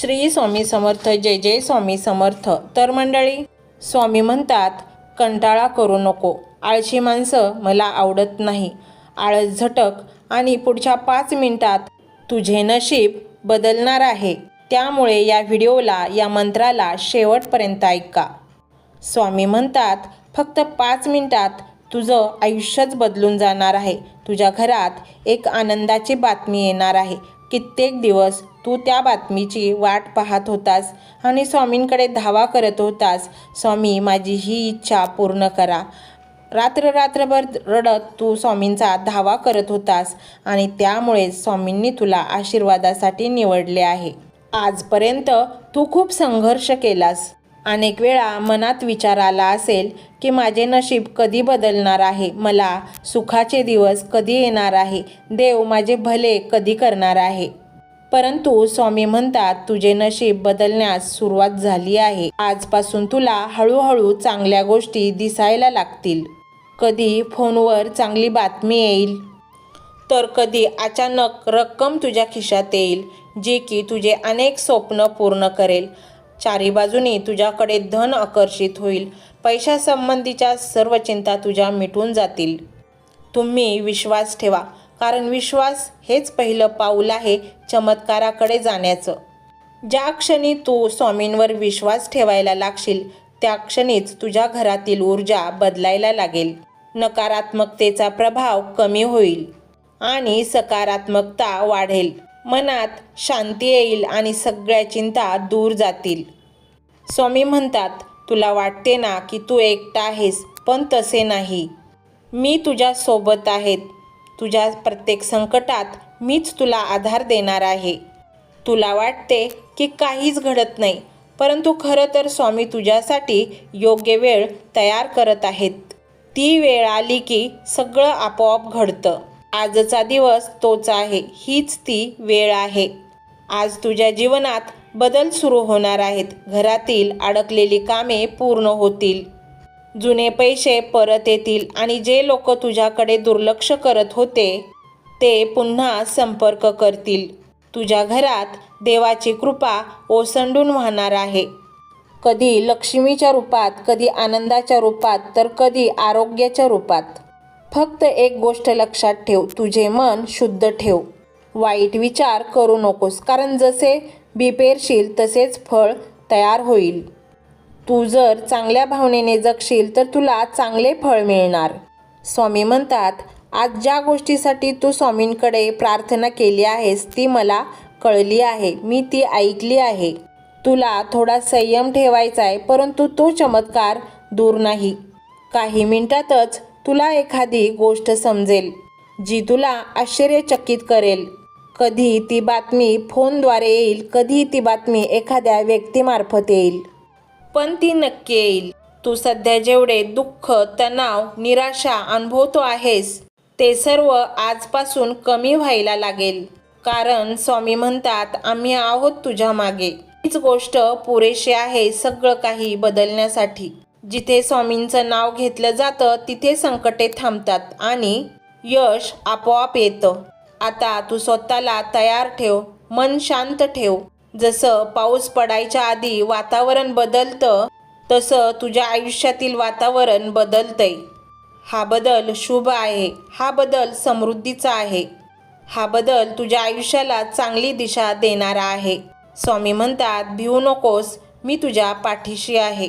श्री स्वामी समर्थ जय जय स्वामी समर्थ. तर मंडळी स्वामी म्हणतात कंटाळा करू नको. आळशी माणसं मला आवडत नाही. आळस झटक आणि पुढच्या पाच मिनिटात तुझे नशीब बदलणार आहे. त्यामुळे या व्हिडिओला या मंत्राला शेवटपर्यंत ऐका. स्वामी म्हणतात फक्त पाच मिनिटात तुझं आयुष्यच बदलून जाणार आहे. तुझ्या घरात एक आनंदाची बातमी येणार आहे. कित्येक दिवस तू त्या बातमीची वाट पाहत होतास आणि स्वामींकडे धावा करत होतास. स्वामी माझी ही इच्छा पूर्ण करा. रात्र रात्रभर रडत तू स्वामींचा धावा करत होतास आणि त्यामुळे स्वामींनी तुला आशीर्वादासाठी निवडले आहे. आजपर्यंत तू खूप संघर्ष केलास. अनेक वेळा मनात विचार आला असेल की माझे नशीब कधी बदलणार आहे? मला सुखाचे दिवस कधी येणार आहे? देव माझे भले कधी करणार आहे? परंतु स्वामी म्हणतात तुझे नशीब बदलण्यास सुरुवात झाली आहे. आजपासून तुला हळूहळू चांगल्या गोष्टी दिसायला लागतील. कधी फोनवर चांगली बातमी येईल तर कधी अचानक रक्कम तुझ्या खिशात येईल जे की तुझे अनेक स्वप्न पूर्ण करेल. चारी बाजूनी तुझ्याकडे धन आकर्षित होईल. पैशासंबंधीच्या सर्व चिंता तुझ्या मिटून जातील. तुम्ही विश्वास ठेवा. कारण विश्वास हेच पहिलं पाऊल आहे चमत्काराकडे जाण्याचं. ज्या क्षणी तू स्वामींवर विश्वास ठेवायला लागशील त्या क्षणीच तुझ्या घरातील ऊर्जा बदलायला लागेल. नकारात्मकतेचा प्रभाव कमी होईल आणि सकारात्मकता वाढेल. मनात शांती येईल आणि सगळ्या चिंता दूर जातील. स्वामी म्हणतात तुला वाटते ना की तू एकटा आहेस पण तसे नाही. मी तुझ्यासोबत आहेत तुझ्या प्रत्येक संकटात मीच तुला आधार देणार आहे. तुला वाटते की काहीच घडत नाही परंतु खरं तर स्वामी तुझ्यासाठी योग्य वेळ तयार करत आहेत. ती वेळ आली की सगळं आपोआप घडतं. आजचा दिवस तोच आहे हीच ती वेळ आहे. आज तुझ्या जीवनात बदल सुरू होणार आहेत. घरातील अडकलेली कामे पूर्ण होतील. जुने पैसे परत येतील आणि जे लोक तुझ्याकडे दुर्लक्ष करत होते ते पुन्हा संपर्क करतील. तुझ्या घरात देवाची कृपा ओसंडून वाहणार आहे. कधी लक्ष्मीच्या रूपात कधी आनंदाच्या रूपात तर कधी आरोग्याच्या रूपात. फक्त एक गोष्ट लक्षात ठेव तुझे मन शुद्ध ठेव. वाईट विचार करू नकोस कारण जसे बी पेरशील तसेच फळ तयार होईल. तू जर चांगल्या भावनेने जगशील तर तुला चांगले फळ मिळणार. स्वामी म्हणतात आज ज्या गोष्टीसाठी तू स्वामींकडे प्रार्थना केली आहेस ती मला कळली आहे मी ती ऐकली आहे. तुला थोडा संयम ठेवायचा आहे परंतु तो चमत्कार दूर नाही. काही मिनिटातच तुला एखादी गोष्ट समजेल जी तुला आश्चर्यचकित करेल. कधी ती बातमी फोनद्वारे येईल कधी ती बातमी एखाद्या व्यक्तीमार्फत येईल. पण ती नक्की येईल. तू सध्या जेवढे दुःख तणाव निराशा अनुभवतो आहेस ते सर्व आजपासून कमी व्हायला लागेल. कारण स्वामी म्हणतात आम्ही आहोत तुझ्या मागे. हीच गोष्ट पुरेशी आहे सगळं काही बदलण्यासाठी. जिथे स्वामींचं नाव घेतलं जातं तिथे संकटे थांबतात आणि यश आपोआप येतं. आता तू स्वतःला तयार ठेव मन शांत ठेव. जसं पाऊस पडायच्या आधी वातावरण बदलतं तसं तुझ्या आयुष्यातील वातावरण बदलतंय. हा बदल शुभ आहे हा बदल समृद्धीचा आहे. हा बदल तुझ्या आयुष्याला चांगली दिशा देणारा आहे. स्वामी म्हणतात भिवू नकोस मी तुझ्या पाठीशी आहे.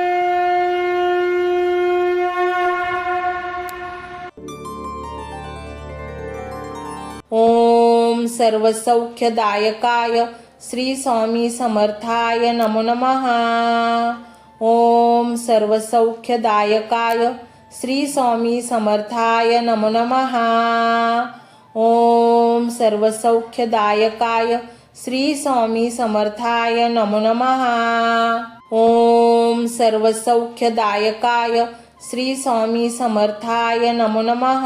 सर्वसौख्यदायकाय श्री स्वामी समर्थाय नमो नमः। ओम सर्वसौख्यदायकाय श्री स्वामी समर्थाय नमो नमः। ओम सर्वसौख्यदायकाय श्री स्वामी समर्थाय नमो नमः। ओम सर्वसौख्यदायकाय श्री स्वामी समर्थाय नमो नमः।